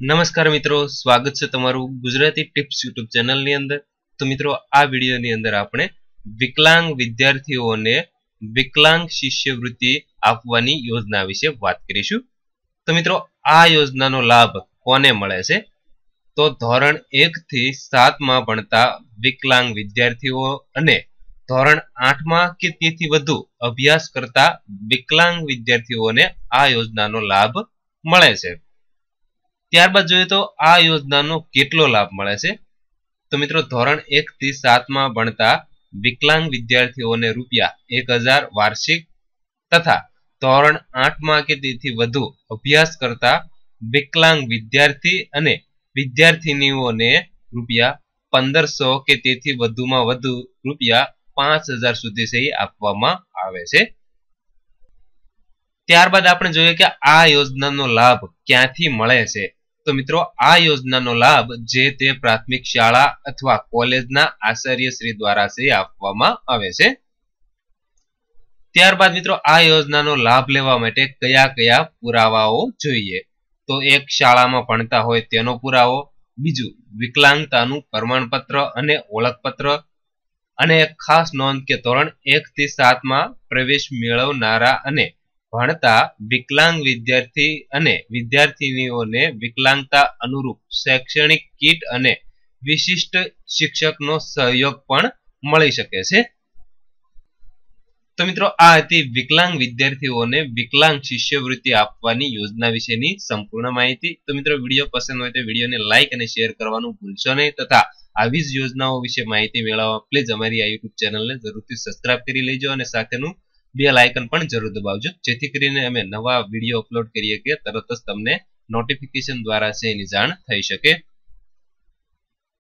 નમસ્કાર મિત્રો, સ્વાગત છે તમારું ગુજરાતી ટિપ્સ યુટ્યુબ ચેનલની અંદર. તો મિત્રો, આ વિડીયોની અંદર આપણે વિકલાંગ વિદ્યાર્થીઓને વિકલાંગ શિષ્યવૃત્તિ આપવાની યોજના વિશે વાત કરીશું. તો મિત્રો, આ યોજનાનો લાભ કોને મળે છે? તો ધોરણ એક થી સાતમાં ભણતા વિકલાંગ વિદ્યાર્થીઓ અને ધોરણ આઠમાં કે તેથી વધુ અભ્યાસ કરતા વિકલાંગ વિદ્યાર્થીઓને આ યોજનાનો લાભ મળે છે. ત્યારબાદ જોઈએ તો આ યોજનાનો કેટલો લાભ મળે છે? તો મિત્રો ધોરણ એક થી સાતમાં ભણતા વિકલાંગ વિદ્યાર્થીઓને રૂપિયા એક વાર્ષિક તથા ધોરણ આઠમાં કે તેથી વધુ અભ્યાસ કરતા વિકલાંગ વિદ્યાર્થી અને વિદ્યાર્થીનીઓને રૂપિયા પંદરસો કે તેથી વધુમાં વધુ રૂપિયા પાંચ હજાર સુધી સહી આપવામાં આવે છે. ત્યારબાદ આપણે જોઈએ કે આ યોજનાનો લાભ ક્યાંથી મળે છે? તો મિત્રો, આ યોજનાનો લાભ જે તે પ્રાથમિક શાળા અથવા કોલેજના આચાર્યશ્રી દ્વારા આપવામાં આવે છે. ત્યારબાદ મિત્રો, આ યોજનાનો લાભ લેવા માટે કયા કયા પુરાવાઓ જોઈએ? તો એક શાળામાં ભણતા હોય તેનો પુરાવો, બીજું વિકલાંગતાનું પ્રમાણપત્ર અને ઓળખપત્ર, અને ખાસ નોંધ કે ધોરણ એક થી સાતમાં પ્રવેશ મેળવનારા અને ભણતા વિકલાંગ વિદ્યાર્થી અને વિદ્યાર્થીનીઓને વિકલાંગતા અનુરૂપ શૈક્ષણિક કીટ અને વિશિષ્ટ શિક્ષકનો સહયોગ પણ મળી શકે છે. તો મિત્રો, આ હતી વિકલાંગ વિદ્યાર્થીઓને વિકલાંગ શિષ્યવૃત્તિ આપવાની યોજના વિશેની સંપૂર્ણ માહિતી. તો મિત્રો, વીડિયો પસંદ હોય તો વિડીયોને લાઇક અને શેર કરવાનું ભૂલશો નહીં. તથા આવી જ યોજનાઓ વિશે માહિતી મેળવવા, પ્લીઝ અમારી આ યુટ્યુબ ચેનલને જરૂરથી સબસ્ક્રાઇબ કરી લેજો અને સાથેનું બે લાઇકન પણ જરૂર દબાવજો. જેથી કરીને અમે નવા વીડિયો અપલોડ કરીએ કે તરત જ તમને નોટિફિકેશન દ્વારા છે એની જાણ થઈ શકે.